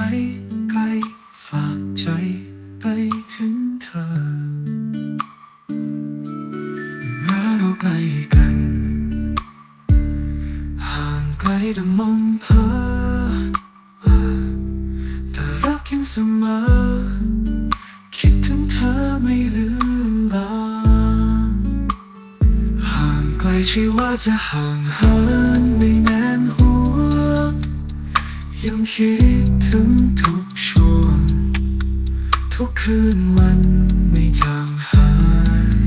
ลไกลฝากใจไปถึงเธอแม้เราใกลกัน ห่างไกลดังมองเพอแต่รักยังเสมอ คิดถึงเธอไม่ลืมลางห่างไกลใช่ว่าจะห่างเหินไม่ ยังคิดถึงทุกช่วง ทุกคืนวันไม่จางหาย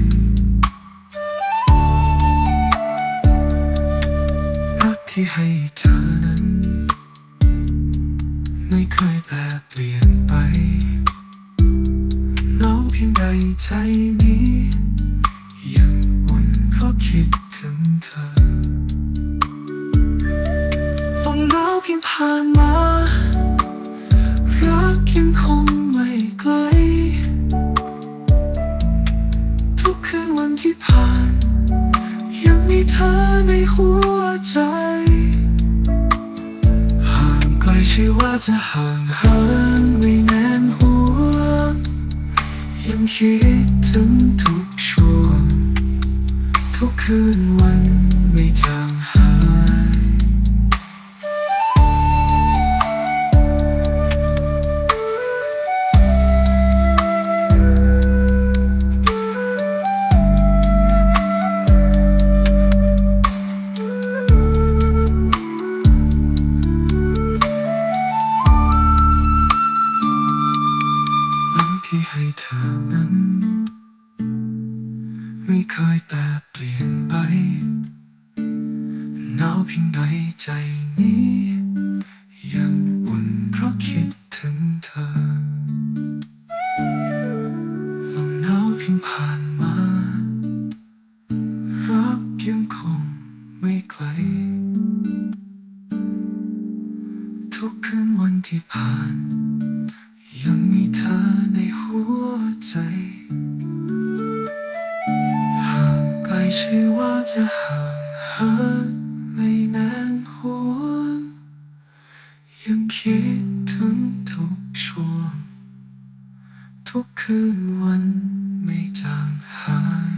รักที่ให้เธอนั้น ไม่เคยแปรเปลี่ยนไป น้องเพียงใดใจนี้ ยังอุ่นเพราะคิดถึงเธอลมหนา ธอในหัวใจ ห่างไกลใช่ว่าจะห่างเหินไม่แน่นหัว ยังคิดถึงทุกช่วง ทุกคืนวันไม่จาง ไม่เคยแปรเปลี่ยนไปหนาวเพียงใดใจนี้ ยังอุ่นเพราะคิดถึงเธอลมหนาวเพียงผ่านมา รักยังคงไม่ไกล ทุกคืนวันที่ผ่าน ยังมีเธอในหัวใจ ใช่ว่าจะห่างเหินไม่นานหัวยังคิดถึงทุกช่วง ทุกคืนวันไม่จางหาย